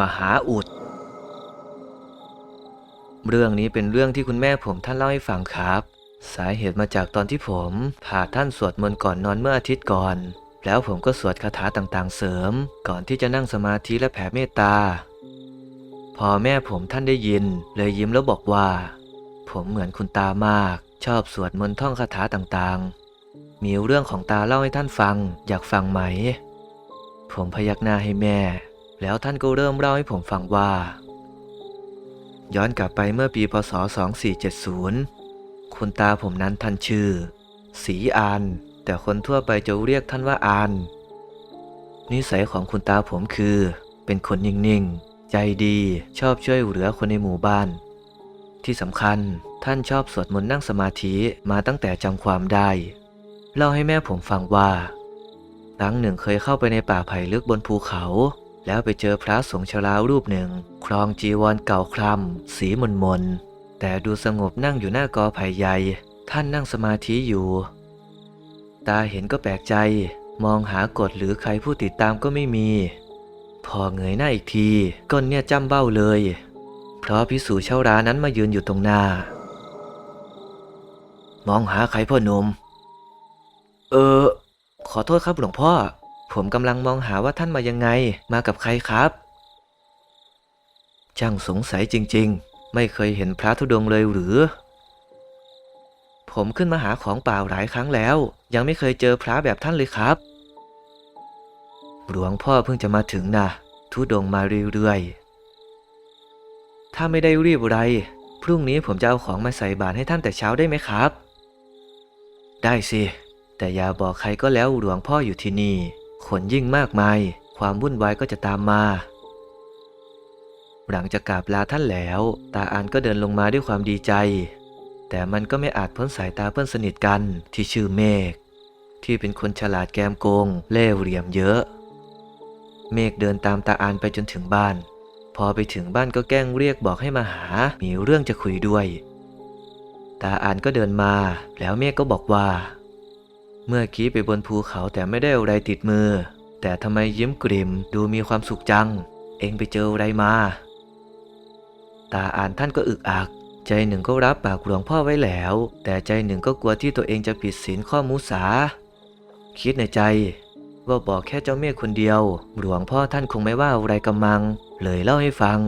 มหาอุด เรื่องนี้เป็นเรื่องที่คุณแม่ผมท่านเล่าให้ฟังครับ สาเหตุมาจากตอนที่ผมพาท่านสวดมนต์ก่อนนอนเมื่ออาทิตย์ก่อน แล้วผมก็สวดคาถาต่างๆเสริม ก่อนที่จะนั่งสมาธิและแผ่เมตตา พอแม่ผมท่านได้ยิน เลยยิ้มแล้วบอกว่า ผมเหมือนคุณตามาก ชอบสวดมนต์ท่องคาถาต่างๆ มีเรื่องของตาเล่าให้ท่านฟัง อยากฟังไหม ผมพยักหน้าให้แม่ แล้วท่านก็เริ่มเล่าให้ผมฟังว่า ย้อนกลับไปเมื่อปีพศ 2470 คุณตาผมนั้นท่านชื่อ สีอาน แต่คนทั่วไปจะเรียกท่านว่าอาน นิสัยของคุณตาผมคือ เป็นคนนิ่งๆ ใจดีชอบช่วยเหลือคนในหมู่บ้าน ที่สำคัญท่านชอบสวดมนต์นั่งสมาธิมาตั้งแต่จำความได้ เล่าให้แม่ผมฟังว่าครั้งหนึ่งเคยเข้าไปในป่าไผ่ลึกบนภูเขา แล้วไปเจอพระสงฆ์ชรารูปหนึ่ง ครองจีวรเก่าคลำสีมนมน แต่ดูสงบนั่งอยู่หน้ากอไผ่ใหญ่ ท่านนั่งสมาธิอยู่ ตาเห็นก็แปลกใจ มองหากฎหรือใครผู้ติดตามก็ไม่มี พอเงยหน้าอีกทีก้นเนี่ยจ้ำเบ้าเลย เพราะพิสูจน์ชาวรานั้นมายืนอยู่ตรงหน้า มองหาใครพ่อหนุ่มเออ ขอโทษครับหลวงพ่อ ผมกำลังมองหาว่าท่านมายังไง มากับใครครับ ช่างสงสัยจริง ๆ ไม่เคยเห็นพระธุดงเลยหรือ ผมขึ้นมาหาของเปล่าหลายครั้งแล้ว ยังไม่เคยเจอพระแบบท่านเลยครับ หลวงพ่อเพิ่งจะมาถึงนะทุดงมาเรื่อยๆ ถ้าไม่ได้รีบอะไร พรุ่งนี้ผมจะเอาของมาใส่บาตรให้ท่านแต่เช้าได้ไหมครับ ได้สิ แต่อย่าบอกใครก็แล้วหลวงพ่ออยู่ที่นี่คนยิ่งมากมาย ความวุ่นวายก็จะตามมา หลังจากกราบลาท่านแล้ว ตาอานก็เดินลงมาด้วยความดีใจ แต่มันก็ไม่อาจพ้นสายตาเพื่อนสนิทกันที่ชื่อเมฆที่เป็นคนฉลาดแกมโกง เล่ห์เหลี่ยมเยอะ เมฆเดินตามตาอานไปจนถึงบ้าน พอไปถึงบ้านก็แกล้งเรียกบอกให้มาหา มีเรื่องจะคุยด้วย ตาอานก็เดินมา แล้วเมฆก็บอกว่า เมื่อกี้ไปบนภูเขาแต่ไม่ได้อะไรติดมือ แต่ทำไมยิ้มกริมดูมีความสุขจัง เองไปเจออะไรมา ตาอ่านท่านก็อึกอัก ใจหนึ่งก็รับปากหลวงพ่อไว้แล้ว แต่ใจหนึ่งก็กลัวที่ตัวเองจะผิดศีลข้อมุสา คิดในใจ ว่าบอกแค่เจ้าเมฆคนเดียว หลวงพ่อท่านคงไม่ว่าอะไรกำมัง เลยเล่าให้ฟัง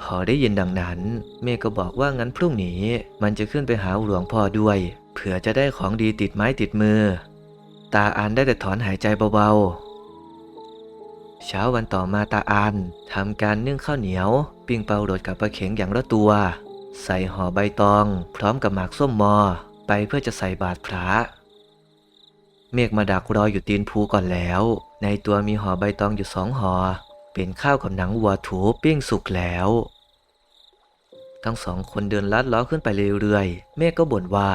พอได้ยินดังนั้น เมฆก็บอกว่างั้นพรุ่งนี้ มันจะขึ้นไปหาหลวงพ่อด้วยเผื่อจะได้ของดีติดไม้ติดมือ ตาอันได้แต่ถอนหายใจเบาๆ เช้าวันต่อมาตาอันทำการนึ่งข้าวเหนียว ปิ้งเปาโรดกับปลาเข็งอย่างละตัว ใส่ห่อใบตอง พร้อมกับหมากส้มมอ ไปเพื่อจะใส่บาตรพระเมฆมาดักรออยู่ตีนภูก่อนแล้ว ในตัวมีห่อใบตองอยู่สองห่อเป็นข้าวกับหนังวัวถูปิ้งสุกแล้ว ทั้งสองคนเดินลัดล้อขึ้นไปเรื่อยๆ เมฆก็บ่นว่า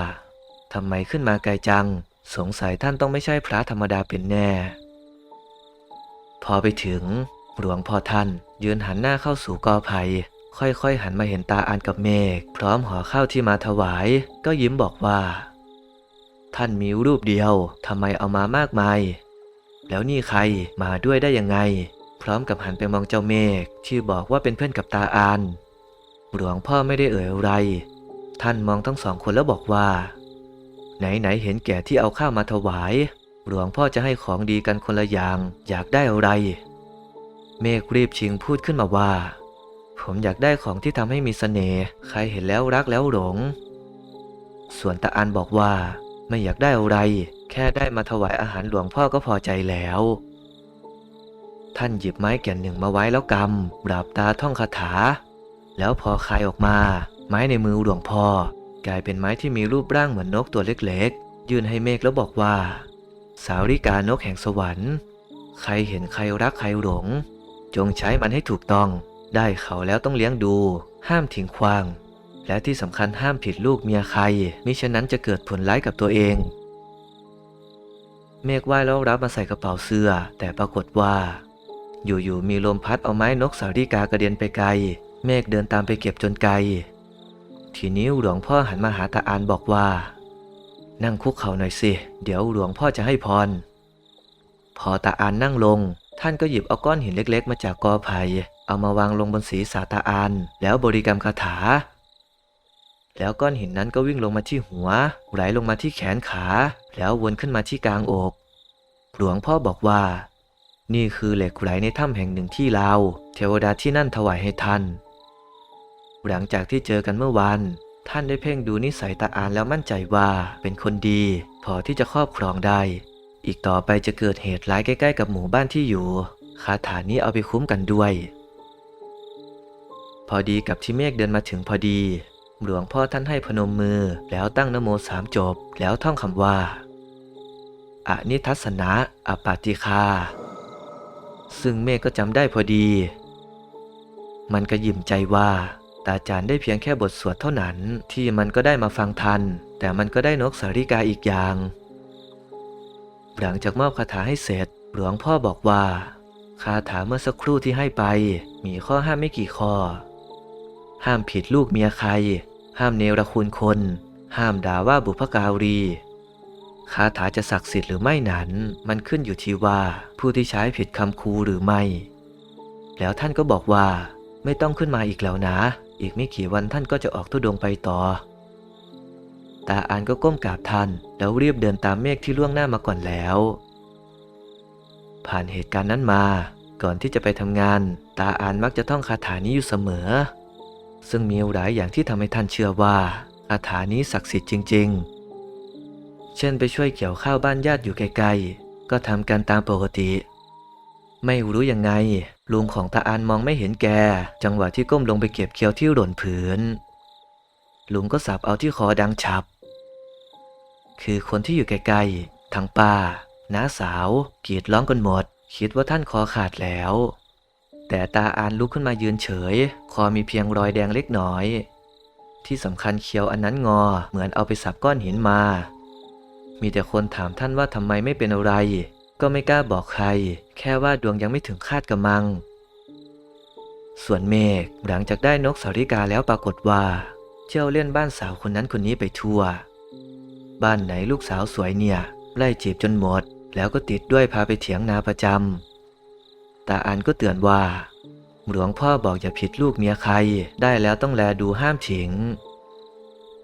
ทำไมขึ้นมาไกลจัง สงสัยท่านต้องไม่ใช่พระธรรมดาเป็นแน่ พอไปถึง หลวงพ่อท่าน ยืนหันหน้าเข้าสู่กอไผ่ค่อยๆ หันมาเห็นตาอานกับเมฆพร้อมห่อข้าวที่มาถวาย ก็ยิ้มบอกว่า ท่านมีรูปเดียวทำไมเอามามากมาย แล้วนี่ใครมาด้วยได้ยังไง พร้อมกับหันไปมองเจ้าเมฆที่บอกว่าเป็นเพื่อนกับตาอานหลวงพ่อไม่ได้เอ่ยอะไร ท่านมองทั้งสองคนแล้วบอกว่า ไหนๆเห็นแก่ที่เอาข้าวมาถวาย หลวงพ่อจะให้ของดีกันคนละอย่าง อยากได้อะไร เมฆรีบชิงพูดขึ้นมาว่า ผมอยากได้ของที่ทำให้มีเสน่ห์ใครเห็นแล้วรักแล้วหลง ส่วนตาอันบอกว่า ไม่อยากได้อะไร แค่ได้มาถวายอาหารหลวงพ่อก็พอใจแล้ว ท่านหยิบไม้แก่นหนึ่งมาไว้แล้วกำปราบตาท่องคาถา แล้วพอคายออกมา ไม้ในมือหลวงพ่อกลายเป็นไม้ที่มีรูปร่างเหมือนนกตัวเล็กๆ ยื่นให้เมฆแล้วบอกว่า สาวริกานกแห่งสวรรค์ ใครเห็นใครรักใครหลง จงใช้มันให้ถูกต้อง ได้เขาแล้วต้องเลี้ยงดู ห้ามทิ้งขว้าง และที่สำคัญห้ามผิดลูกเมียใคร มิฉะนั้นจะเกิดผลร้ายกับตัวเอง เมฆว่ายแล้วรับมาใส่กระเป๋าเสื้อ แต่ปรากฏว่า อยู่ๆมีลมพัดเอาไม้นกสาริกากระเด็นไปไกล เมฆเดินตามไปเก็บจนไกล ทีนี้หลวงพ่อหันมาหาตาอานบอกว่า นั่งคุกเข่าหน่อยสิ เดี๋ยวหลวงพ่อจะให้พร พอตาอานนั่งลง ท่านก็หยิบเอาก้อนหินเล็กๆ มาจากกอไผ่เอามาวางลงบนศีรษะตาอาน แล้วบริกรรมคาถา แล้วก้อนหินนั้นก็วิ่งลงมาที่หัว ไหลลงมาที่แขนขา แล้ววนขึ้นมาที่กลางอก หลวงพ่อบอกว่า นี่คือเหล็กไหลในถ้ำแห่งหนึ่งที่ลาว เทวดาที่นั่นถวายให้ท่าน หลังจากที่เจอกันเมื่อวาน ท่านได้เพ่งดูนิสัยตาอานแล้วมั่นใจว่าเป็นคนดี พอที่จะครอบครองได้ อีกต่อไปจะเกิดเหตุร้ายใกล้ ๆ กับหมู่บ้านที่อยู่ คาถานี้เอาไปคุ้มกันด้วย พอดีกับที่เมฆเดินมาถึงพอดี หลวงพ่อท่านให้พนมมือแล้วตั้งนโมสามจบ แล้วท่องคำว่าอะนิทัศนะอปาติคา ซึ่งเมฆก็จำได้พอดี มันก็ยิ้มใจว่า ตาจารย์ได้เพียงแค่บทสวดเท่านั้น ที่มันก็ได้มาฟังทัน แต่มันก็ได้นกสาริกาอีกอย่าง หลังจากมอบคาถาให้เสร็จ หลวงพ่อบอกว่าคาถาเมื่อสักครู่ที่ให้ไป มีข้อห้ามไม่กี่ข้อ ห้ามผิดลูกเมียใคร ห้ามเนรคุณคน ห้ามด่าว่าบุพการีคาถาจะศักดิ์สิทธิ์หรือไม่นั้น มันขึ้นอยู่ที่ว่าผู้ที่ใช้ผิดคำคูหรือไม่ แล้วท่านก็บอกว่าไม่ต้องขึ้นมาอีกแล้วนะ อีกไม่กี่วันท่านก็จะออกทุดงไปต่อ ตาอานก็ก้มกราบท่านแล้วรีบเดินตามเมฆที่ล่วงหน้ามาก่อนแล้ว ผ่านเหตุการณ์นั้นมา ก่อนที่จะไปทำงาน ตาอานมักจะท่องคาถานี้อยู่เสมอ ซึ่งมีหลายอย่างที่ทำให้ท่านเชื่อว่าคาถานี้ศักดิ์สิทธิ์จริง ๆ เช่นไปช่วยเกี่ยวข้าวบ้านญาติอยู่ไกลๆ ก็ทำกันตามปกติ ไม่รู้ยังไง ลุงของตาอานมองไม่เห็นแก จังหวะที่ก้มลงไปเก็บเคี้ยวที่หล่นผืน ลุงก็สับเอาที่คอดังฉับ คือคนที่อยู่ไกลๆทั้งป้าน้าสาวกรีดร้องกันหมด คิดว่าท่านคอขาดแล้ว แต่ตาอานลุกขึ้นมายืนเฉย คอมีเพียงรอยแดงเล็กน้อย ที่สำคัญเคี้ยวอันนั้นงอ เหมือนเอาไปสับก้อนหินมา มีแต่คนถามท่านว่าทำไมไม่เป็นอะไร ก็ไม่กล้าบอกใคร แค่ว่าดวงยังไม่ถึงคาดกระมัง ส่วนเมฆหลังจากได้นกสาริกาแล้วปรากฏว่า เที่ยวเล่นบ้านสาวคนนั้นคนนี้ไปทั่ว บ้านไหนลูกสาวสวยเนี่ย ไล่จีบจนหมด แล้วก็ติดด้วยพาไปเถียงนาประจำตาอันก็เตือนว่า หลวงพ่อบอกอย่าผิดลูกเมียใคร ได้แล้วต้องแลดูห้ามถิง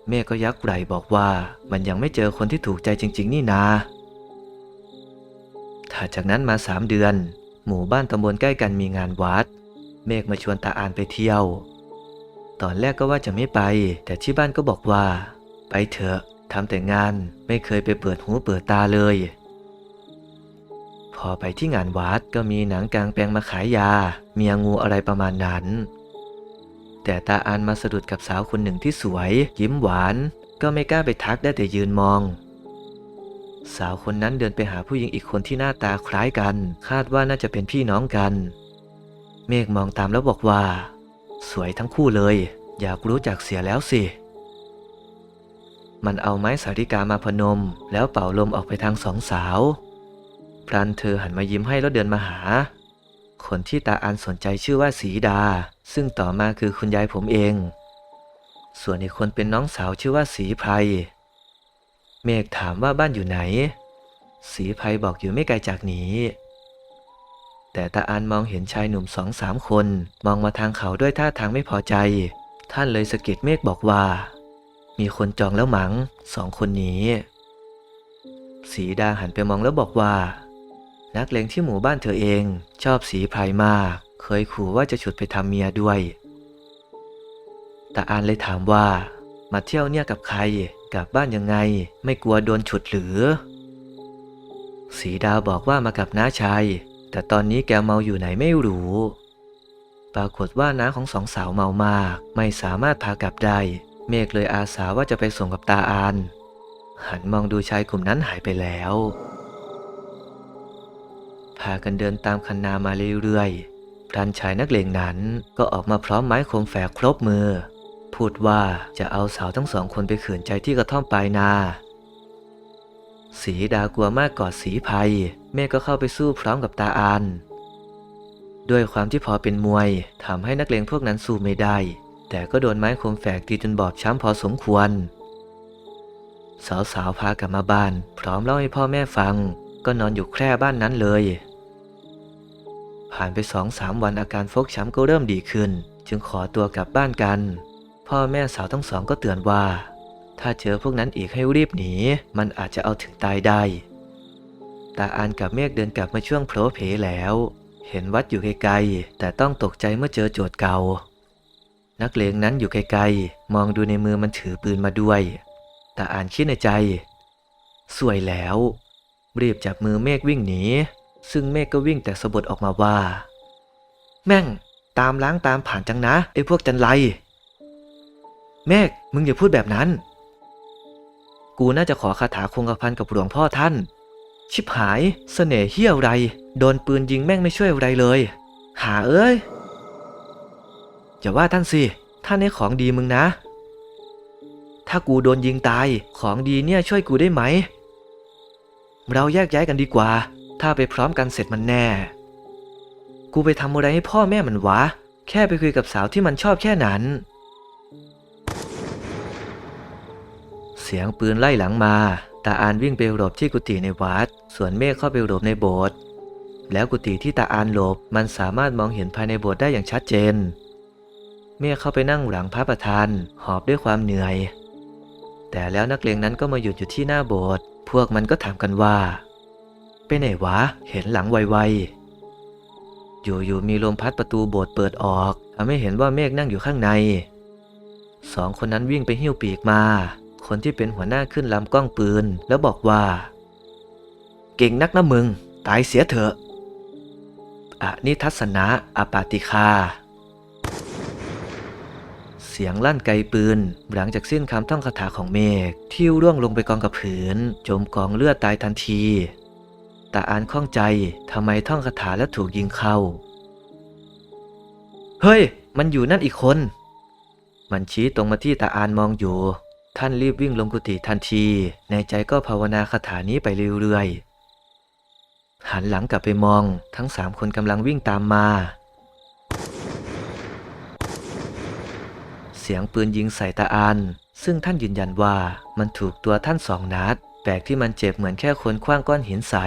เมฆก็ยักไหลบอกว่ามันยังไม่เจอคนที่ถูกใจจริง ๆ นี่นา ถัดจากนั้นมาสามเดือน หมู่บ้านตำบลใกล้กันมีงานวัด เมฆมาชวนตาอานไปเที่ยว ตอนแรกก็ว่าจะไม่ไป แต่ที่บ้านก็บอกว่า ไปเถอะทำแต่งานไม่เคยไปเปิดหูเปิดตาเลย พอไปที่งานวัดก็มีหนังกลางแปลงมาขายยา เมียงูอะไรประมาณนั้น แต่ตาอานมาสะดุดกับสาวคนหนึ่งที่สวย ยิ้มหวาน ก็ไม่กล้าไปทักได้แต่ยืนมอง สาวคนนั้นเดินไปหาผู้หญิงอีกคนที่หน้าตาคล้ายกัน คาดว่าน่าจะเป็นพี่น้องกัน เมฆมองตามแล้วบอกว่า สวยทั้งคู่เลย อยากรู้จักเสียแล้วสิ มันเอาไม้สาริกามาพนม แล้วเป่าลมออกไปทางสองสาวพรันเธอหันมายิ้มให้แล้วเดินมาหา คนที่ตาอันสนใจชื่อว่าสีดา ซึ่งต่อมาคือคุณยายผมเอง ส่วนอีกคนเป็นน้องสาวชื่อว่าสีไพร เมฆถามว่าบ้านอยู่ไหน สีไพรบอกอยู่ไม่ไกลจากนี้ แต่ตาอันมองเห็นชายหนุ่มสองสามคน มองมาทางเขาด้วยท่าทางไม่พอใจ ท่านเลยสะกิดเมฆบอกว่า มีคนจองแล้วหมัง้งสองคนนี้ สีดาหันไปมองแล้วบอกว่า นักเลงที่หมู่บ้านเธอเองชอบสีไพรมาก เคยขู่ว่าจะฉุดไปทำเมียด้วยตาอานเลยถามว่า มาเที่ยวเนี่ยกับใคร กลับบ้านยังไงไม่กลัวโดนฉุดหรือ สีดาวบอกว่ามากับน้าชาย แต่ตอนนี้แกเมาอยู่ไหนไม่รู้ ปรากฏว่าน้าของสองสาวเมามาก ไม่สามารถพากลับได้ เมฆเลยอาสาว่าจะไปส่งกับตาอาน หันมองดูชายกลุ่มนั้นหายไปแล้ว พากันเดินตามคันนามาเรื่อยๆพรันชายนักเลงนั้นก็ออกมาพร้อมไม้คมแฝกครบมือ พูดว่าจะเอาสาวทั้งสองคนไปขืนใจที่กระท่อมปลายนา สีดากลัวมากกอดสีภัย เมฆก็เข้าไปสู้พร้อมกับตาอานด้วยความที่พอเป็นมวยทำให้นักเลงพวกนั้นสู้ไม่ได้ แต่ก็โดนไม้คมแฝกตีจนบอบช้ำพอสมควร สาวๆพากลับมาบ้าน พร้อมเล่าให้พ่อแม่ฟัง ก็นอนอยู่แคร่บ้านนั้นเลย ผ่านไปสองสามวันอาการฟกช้ำก็เริ่มดีขึ้น จึงขอตัวกลับบ้านกัน พ่อแม่สาวทั้งสองก็เตือนว่า ถ้าเจอพวกนั้นอีกให้รีบหนี มันอาจจะเอาถึงตายได้ ตาอานกับเมฆเดินกลับมาช่วงโผล่เพแล้ว เห็นวัดอยู่ไกลๆแต่ต้องตกใจเมื่อเจอโจทย์เก่า นักเลงนั้นอยู่ไกลๆมองดูในมือมันถือปืนมาด้วยตาอานคิดในใจ สวยแล้ว รีบจับมือเมฆวิ่งหนี ซึ่งเมฆก็วิ่งแต่สะบดออกมาว่า แม่ง ตามล้างตามผ่านจังนะไอ้พวกจันไร เมฆมึงอย่าพูดแบบนั้น กูน่าจะขอคาถาคงกระพันกับหลวงพ่อท่าน ชิบหายเสน่ห์เหี้ยวไรโดนปืนยิงแม่งไม่ช่วยอะไรเลย หาเอ้ยอย่าว่าท่านสิท่านให้ของดีมึงนะ ถ้ากูโดนยิงตายของดีเนี่ยช่วยกูได้ไหม เราแยกย้ายกันดีกว่า ถ้าไปพร้อมกันเสร็จมันแน่ กูไปทำอะไรให้พ่อแม่มันวะ แค่ไปคุยกับสาวที่มันชอบแค่นั้น เสียงปืนไล่หลังมา ตาอานวิ่งไปหลบที่กุฏิในวัด ส่วนเมฆเข้าไปหลบในโบสถ์ แล้วกุฏิที่ตาอานหลบมันสามารถมองเห็นภายในโบสถ์ได้อย่างชัดเจน เมฆเข้าไปนั่งหลังพระประธาน หอบด้วยความเหนื่อย แต่แล้วนักเลงนั้นก็มาหยุดอยู่ที่หน้าโบสถ์ พวกมันก็ถามกันว่า ไปไหนวะ เห็นหลังไวๆ อยู่ๆมีลมพัดประตูโบสถ์เปิดออกทำให้เห็นว่าเมฆนั่งอยู่ข้างใน สองคนนั้นวิ่งไปหิ้วปีกมา คนที่เป็นหัวหน้าขึ้นลำกล้องปืน แล้วบอกว่า เก่งนักนะมึง ตายเสียเถอะอะนิทัศนะอปาติคา เสียงลั่นไกลปืน หลังจากสิ้นคำท่องคาถาของเมฆที่ร่วงลงไปกองกับผืน จมกองเลือดตายทันทีตาอานข้องใจทำไมท่องคาถาแล้วถูกยิงเข้า เฮ้ย มันอยู่นั่นอีกคน มันชี้ตรงมาที่ตาอานมองอยู่ ท่านรีบวิ่งลงกุฏิทันที ในใจก็ภาวนาคาถานี้ไปเรื่อยๆ หันหลังกลับไปมองทั้งสามคนกำลังวิ่งตามมา เสียงปืนยิงใส่ตาอานซึ่งท่านยืนยันว่ามันถูกตัวท่านสองนัด แปลกที่มันเจ็บเหมือนแค่คนคว้างก้อนหินใส่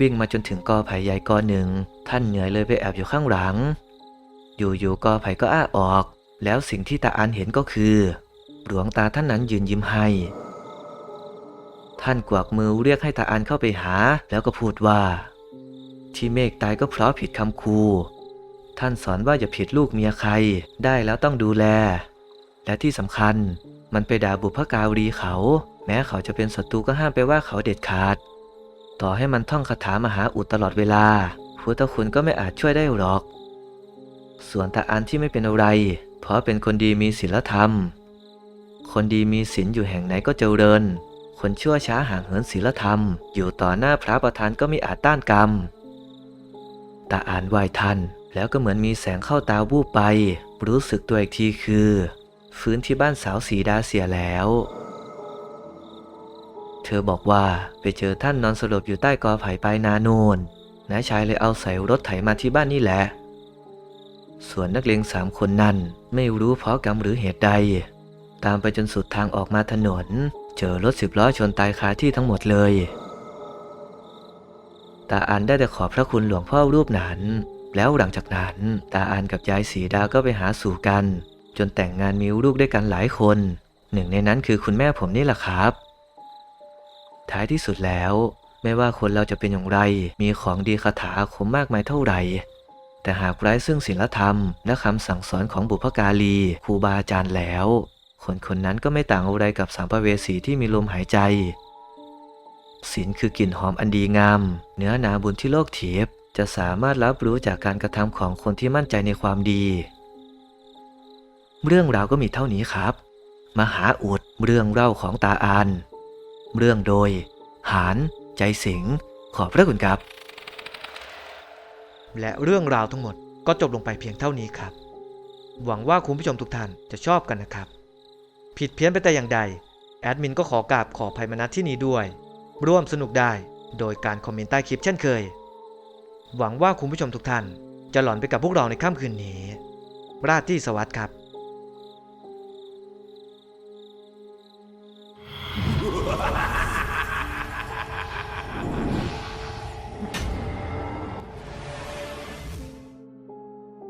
วิ่งมาจนถึงกอไผ่ใหญ่กอหนึ่ง ท่านเหนื่อยเลยไปแอบอยู่ข้างหลัง อยู่ๆกอไผ่ก็อ้าออก แล้วสิ่งที่ตาอันเห็นก็คือ หลวงตาท่านนั้นยืนยิ้มให้ ท่านกวักมือเรียกให้ตาอันเข้าไปหา แล้วก็พูดว่า ที่เมฆตายก็เพราะผิดคำครู ท่านสอนว่าอย่าผิดลูกเมียใคร ได้แล้วต้องดูแล และที่สำคัญมันไปด่าบุพการีเขา แม้เขาจะเป็นศัตรูก็ห้ามไปว่าเขาเด็ดขาด ต่อให้มันท่องคาถามหาอุดตลอดเวลาพุทธคุณก็ไม่อาจช่วยได้หรอก ส่วนตาอันที่ไม่เป็นอะไร เพราะเป็นคนดีมีศีลธรรม คนดีมีศีลอยู่แห่งไหนก็เจริญ คนชั่วช้าห่างเหินศีลธรรม อยู่ต่อหน้าพระประธานก็ไม่อาจต้านกรรม ตาอ่านไหวทัน แล้วก็เหมือนมีแสงเข้าตาวูบไป รู้สึกตัวอีกทีคือ ฟื้นที่บ้านสาวสีดาเสียแล้ว เธอบอกว่าไปเจอท่านนอนสลบอยู่ใต้กอไผ่ปลายนาโนนน้าชายเลยเอาใส่รถไถมาที่บ้านนี่แหละ ส่วนนักเลงสามคนนั้นไม่รู้เพราะกรรมหรือเหตุใด ตามไปจนสุดทางออกมาถนน เจอรถสิบล้อชนตายคาที่ทั้งหมดเลยตาอันได้แต่ขอบพระคุณหลวงพ่อรูปนั้น แล้วหลังจากนั้น ตาอันกับยายสีดาก็ไปหาสู่กัน จนแต่งงานมีลูกด้วยกันหลายคน หนึ่งในนั้นคือคุณแม่ผมนี่แหละครับ ท้ายที่สุดแล้ว ไม่ว่าคนเราจะเป็นอย่างไร มีของดีคาถาคมมากมายเท่าไหร่ แต่หากไร้ซึ่งศีลธรรม และคำสั่งสอนของบุพการีครูบาอาจารย์แล้ว คนคนนั้นก็ไม่ต่างอะไรกับสัมภเวสีที่มีลมหายใจศีลคือกลิ่นหอมอันดีงาม เนื้อนาบุญที่โลกเทียบจะสามารถรับรู้จากการกระทำของคนที่มั่นใจในความดี เรื่องราวก็มีเท่านี้ครับ มหาอุดเรื่องเล่าของตาอานเรื่องโดย หาน ใจสิง ขอบพระคุณครับ และเรื่องราวทั้งหมดก็จบลงไปเพียงเท่านี้ครับ หวังว่าคุณผู้ชมทุกท่านจะชอบกันนะครับ ผิดเพี้ยนไปแต่อย่างใด แอดมินก็ขอกราบขอภัยมาณที่นี้ด้วย ร่วมสนุกได้โดยการคอมเมนต์ใต้คลิปเช่นเคย หวังว่าคุณผู้ชมทุกท่าน จะหลอนไปกับพวกเราในค่ำคืนนี้ ราตรีสวัสดิ์ครับ